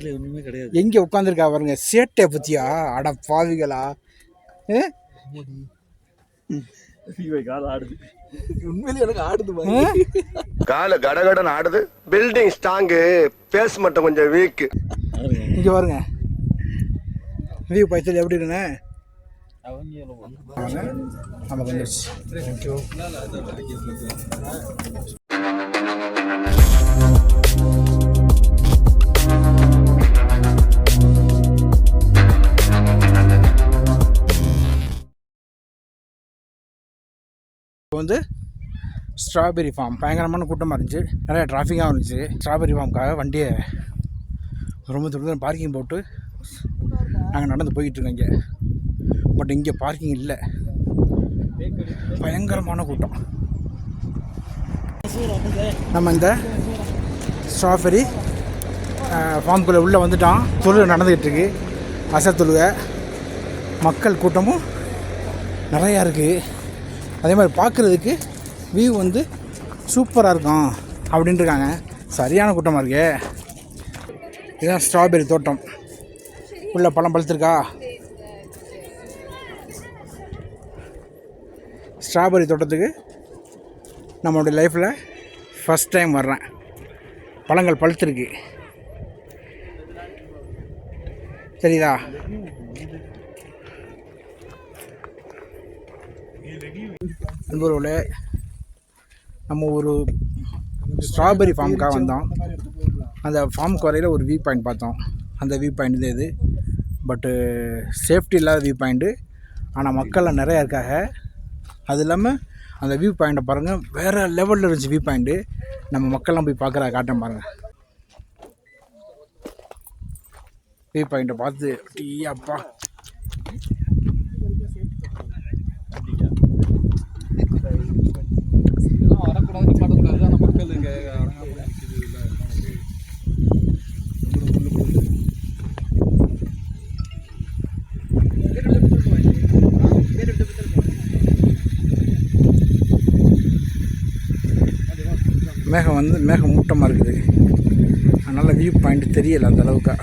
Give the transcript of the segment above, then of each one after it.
கீழே ஒன்றுமே கிடையாது. எங்கே உட்காந்துருக்கா பாருங்க சேட்டை பத்தியா? அட பாவிகளா? ஆடுது. உண்மையிலே எனக்கு ஆடுது? கால கடகடன் ஆடுது. பில்டிங் ஸ்ட்ராங்கு பேஸ் மட்டும் கொஞ்சம் வீக் பாருங்க. இங்கே பாருங்க. வியூ பைத்தல் எப்படி இருக்குண்ணே நமக்கு வந்துருச்சு. தேங்க்யூ வந்து ஸ்ட்ராபெரி ஃபார்ம் பயங்கரமான கூட்டமாக இருந்துச்சு. நிறையா டிராஃபிக்காகவும் இருந்துச்சு. ஸ்ட்ராபெரி ஃபார்முக்காக வண்டியை ரொம்ப தூரம் பார்க்கிங் போட்டு நாங்கள் நடந்து போய்கிட்டுருக்கோம் இங்கே. பட் இங்கே பார்க்கிங் இல்லை. பயங்கரமான கூட்டம். நம்ம இந்த ஸ்ட்ராபெரி ஃபார்முக்குள்ளே உள்ளே வந்துட்டோம் தொழுகை நடந்துக்கிட்டு இருக்கு. அச தொழுகை. மக்கள் கூட்டமும் நிறையா இருக்குது அதே மாதிரி பார்க்குறதுக்கு வியூ வந்து சூப்பராக இருக்கும் அப்படின்ட்டு இருக்காங்க சரியான கூட்டமாக இருக்கே. இதுதான் ஸ்ட்ராபெரி தோட்டம். உள்ளே பழம் பழுத்திருக்கா? ஸ்ட்ராபெரி தோட்டத்துக்கு நம்மளுடைய லைஃப்பில் ஃபஸ்ட் டைம் வர்றேன். பழங்கள் பழுத்திருக்கு. தெரியுதா? நண்பர்களே நம்ம ஒரு ஸ்ட்ராபெரி ஃபார்முக்காக வந்தோம். அந்த ஃபார்முக்கு வரையில் ஒரு வியூ பாயிண்ட் பார்த்தோம். அந்த வியூ பாயிண்ட் தான் இது. பட்டு சேஃப்டி uh, இல்லாத வியூ பாயிண்ட்டு ஆனால் மக்கள்லாம் நிறையா இருக்காங்க. அது இல்லாமல் அந்த வியூ பாயிண்ட்டை பாருங்கள் வேறு லெவலில் இருந்துச்சு வியூ பாயிண்ட்டு நம்ம மக்கள்லாம் போய் பார்க்குற காட்டம் பாருங்கள் வியூ பாயிண்ட்டை பார்த்து டீ அப்பா மேகம் வந்து மேகம் மூட்டமாக இருக்குது. அதனால் வியூ பாயிண்ட் தெரியலை அந்த அளவுக்கு.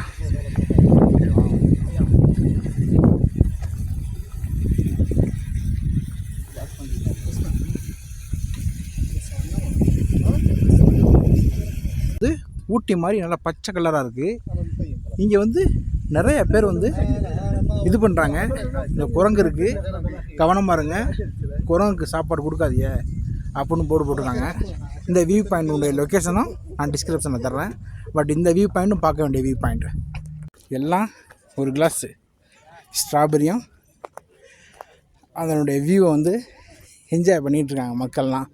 இது ஊட்டி மாதிரி நல்லா பச்சை கலராக இருக்குது இங்கே வந்து நிறைய பேர் வந்து இது பண்ணுறாங்க இந்த குரங்கு இருக்குது கவனமாக இருங்க. குரங்குக்கு சாப்பாடு கொடுக்காதீங்க. அப்படின்னு போர்டு போட்டிருக்காங்க. இந்த வியூ பாயிண்ட்டுடைய லொக்கேஷனும் நான் டிஸ்கிரிப்ஷனில் தர்றேன். பட் இந்த வியூ பாயிண்ட்டும் பார்க்க வேண்டிய வியூ பாயிண்ட் எல்லாம் ஒரு கிளாஸு ஸ்ட்ராபெரியும் அதனுடைய வியூவை வந்து என்ஜாய் பண்ணிகிட்டு இருக்காங்க மக்கள்லாம்.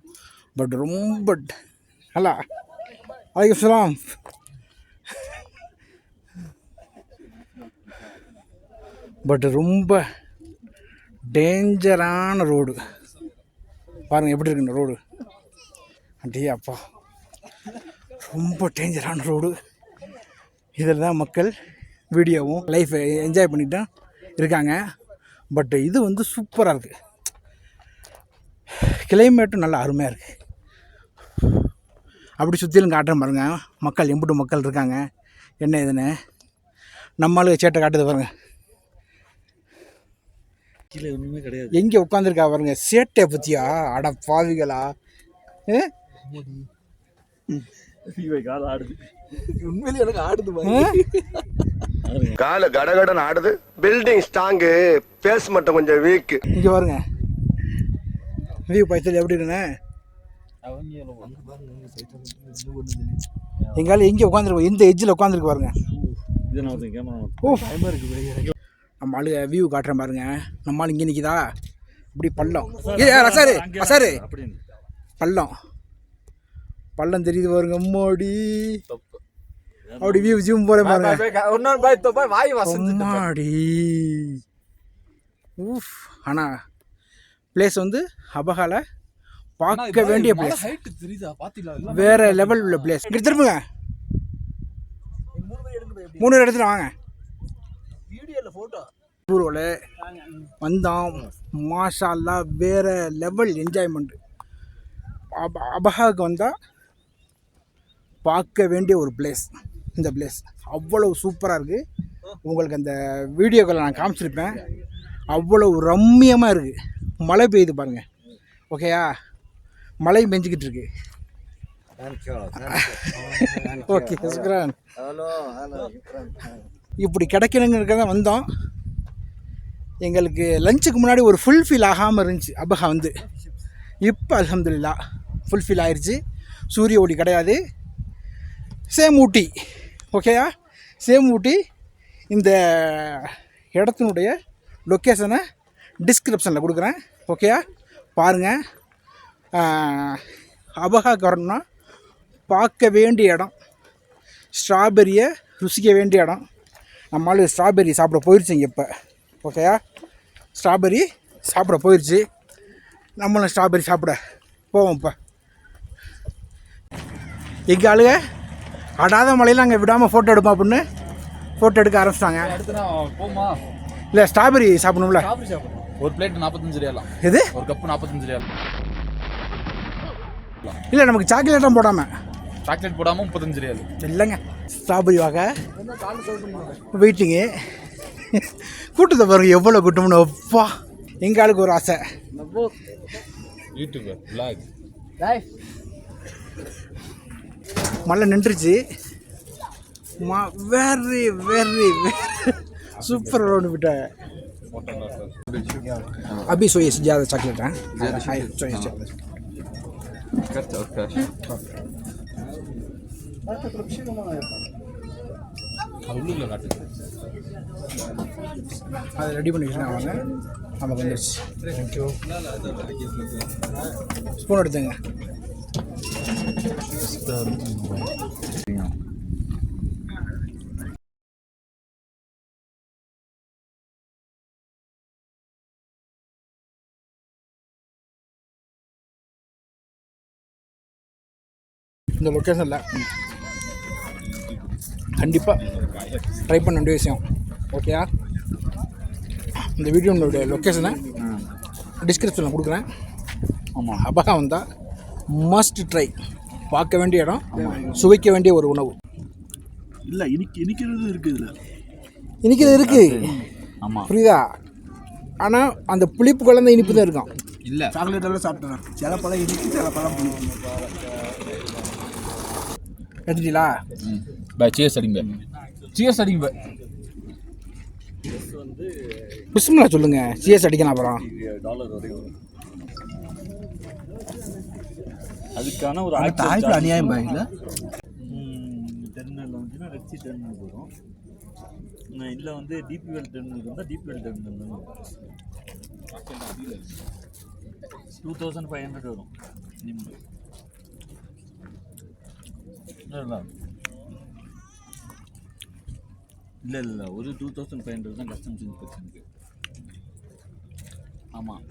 பட் ரொம்ப ஹலா வலைக்கம் சலாம் பட் ரொம்ப டேஞ்சரான ரோடு பாருங்கள் எப்படி இருக்கு இந்த ரோடு அப்படியே அப்பா ரொம்ப டேஞ்சரான ரோடு இதில் தான் மக்கள் வீடியோவும் லைஃப்பை என்ஜாய் பண்ணிட்டு இருக்காங்க. பட் இது வந்து சூப்பராக இருக்குது கிளைமேட்டும் நல்லா அருமையாக இருக்குது அப்படி சுற்றிலும் காட்டுறேன் பாருங்கள் மக்கள் எம்பிட்டு மக்கள் இருக்காங்க. என்ன இதுன்னு? நம்மளுக்கு சேட்டை காட்டுது பாருங்கள் கீழே ஒன்றுமே கிடையாது. எங்கே உட்காந்துருக்கா பாருங்க சேட்டை பற்றியா அட பாவிகளா? கால் ஆடுது. உண்மையிலே எனக்கு ஆடுது கால கடகடன் ஆடுது. பில்டிங் ஸ்ட்ராங்கு பேஸ் மட்டும் கொஞ்சம் வீக் இங்கே பாருங்க. வியூ பைத்தல் எப்படி இருக்குண்ணே எங்கால எங்கே உட்காந்துருக்கு எந்த எஜ்ஜில் உட்காந்துருக்கு பாருங்க. இது நான் கேமரா ஓ. நம்ம ஆளு வியூ காட்டுறேன் பாருங்க. நம்ம ஆள் இங்கே நிற்கிதா இப்படி பள்ளம். ஏ ரசாரு ரசாரு. பள்ளம். பள்ளம் தெரியுது பாருங்க அம்மாடி. அப்படி வியூ ஜூம் போல பாருங்க. அம்மாடி. ஊஃப். ஆனால் பிளேஸ் வந்து அபகால பார்க்க வேண்டிய பிளேஸ் வேற லெவல் உள்ள பிளேஸ் இங்கே திரும்புங்க. மூணு எடுத்துட்டு வாங்க. வீடியோல போட்டோ ஊரோல வந்தோம் மாஷா அல்லா வேற லெவல் என்ஜாய்மெண்ட் அப அபஹாவுக்கு வந்தால் பார்க்க வேண்டிய ஒரு பிளேஸ் இந்த பிளேஸ் அவ்வளவு சூப்பராக இருக்குது உங்களுக்கு அந்த வீடியோக்களை நான் காமிச்சிருப்பேன். அவ்வளவு ரம்மியமாக இருக்குது மழை பெய்யுது பாருங்கள் ஓகேயா மழை பெஞ்சிக்கிட்டு இருக்கு. ஓகே சுக்ரான். இப்படி கிடைக்கணுங்கிறத வந்தோம் எங்களுக்கு லஞ்சுக்கு முன்னாடி ஒரு ஃபுல்ஃபில் ஆகாமல் இருந்துச்சு. அபஹா வந்து. இப்போ அலமதுல்லா ஃபுல் ஃபீல் ஆயிடுச்சு சூரிய ஒளி கிடையாது. சேம் ஊட்டி ஓகேயா சேம் ஊட்டி இந்த இடத்தினுடைய லொக்கேஷனை டிஸ்கிரிப்ஷனில் கொடுக்குறேன் ஓகேயா பாருங்கள் அபஹாக்கு வரணும்னா பார்க்க வேண்டிய இடம். ஸ்ட்ராபெரியை ருசிக்க வேண்டிய இடம். நம்மளால் ஸ்ட்ராபெரி சாப்பிட போயிடுச்சுங்க இப்போ. ஓகேயா? ஸ்ட்ராபெரி சாப்பிட போயிடுச்சு நம்மளும் ஸ்ட்ராபெரி சாப்பிட போவோம் இப்போ எங்கள் ஆளுங்க அடாத மலையில் அங்கே விடாமல் ஃபோட்டோ எடுப்போம் அப்படின்னு ஃபோட்டோ எடுக்க ஆரம்பிச்சிட்டாங்க. இல்லை ஸ்ட்ராபெரி சாப்பிடணும்ல. சாப்பிடு சாப்பிடு ஒரு பிளேட் நாற்பத்தஞ்சு ரியாலாம் எது? ஒரு கப்பு நாற்பத்தஞ்சு ரியால் இல்லை நமக்கு சாக்லேட்டும் போடாமல் சாக்லேட் போடாம முப்பத்தஞ்சு ரியால் இல்லைங்க ஸ்ட்ராபெரி வாங்க. வெயிட்டிங்கு கூட்டத்தை பாருங்க எவ்வளோ கூட்டம்னு அப்பா. எங்கள் ஒரு ஆசை. மழை நின்றுச்சு. மா வெரி வெரி சூப்பர் ஒன்று விட்ட அபி சோயஸ் ஜாத சாக்லேட்டா சோயஸ் சாக்லேட் உள்ளூர்ல காட்டு அதை ரெடி பண்ணி வச்சுருக்காங்க நமக்கு வந்துருச்சு. தேங்க்யூ ஸ்பூன் எடுத்துங்க. இந்த லொக்கேஷனில் கண்டிப்பாக ட்ரை பண்ண வேண்டிய விஷயம். ஓகேயா இந்த வீடியோனுடைய லொக்கேஷனை டிஸ்கிரிப்ஷனில் கொடுக்குறேன். ஆமாம் அபகா வந்தால் மஸ்ட் ட்ரை பார்க்க வேண்டிய இடம் சுவைக்க வேண்டிய ஒரு உணவு. இல்லை இனிக்கு இனிக்கிறது இருக்குது இதில். இனிக்கிறது இருக்குது ஆமா. புரியுதா? ஆனால் அந்த புளிப்பு கலந்த இனிப்பு தான் இருக்கும். இல்ல. சாக்லேட் எல்லாம் சாப்பிட்டேன். சில பழம் இனிப்பு சில பழம் புளிப்பு. எடுத்துட்டீங்களா? பை சியர்ஸ் அடிங்க. சியர்ஸ் அடிங்க. பிஸ்மில்லா சொல்லுங்கள் சிஎஸ் அடிக்கலாம் அப்புறம். டாலர் வரைக்கும் அதுக்கான ஒரு தாய்ப்பு அநியாயம் பை இல்ல டெர்மினல் வந்துச்சுன்னா ரெக்ஸி டெர்மினல் வரும்? இல்லை வந்து டிபிஎல் டெர்மினல் வந்தால் DPL terminal two thousand five hundred வரும். நிம்மதி. இல்லை இல்லை ஒரு டூ தௌசண்ட் ஃபைவ் ஹண்ட்ரட் தான் கஸ்டம்ஸ் இன்ஸ்பெக்ஷனுக்கு ஆமாம்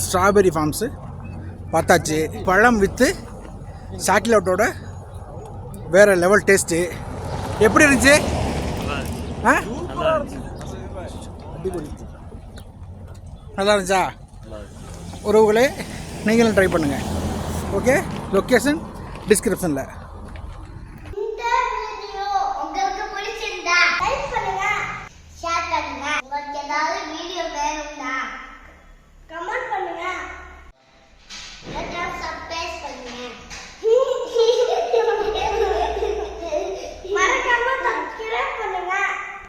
ஸ்ட்ராபெரி ஃபார்ம்ஸு பார்த்தாச்சு பழம் வித்து சாட்டிலவுட்டோட வேறு லெவல் டேஸ்ட்டு எப்படி இருந்துச்சு? ஆ? நல்லா இருந்துச்சு? உறவுகளே நீங்களும் ட்ரை பண்ணுங்கள் ஓகே லொக்கேஷன் டிஸ்கிரிப்ஷனில்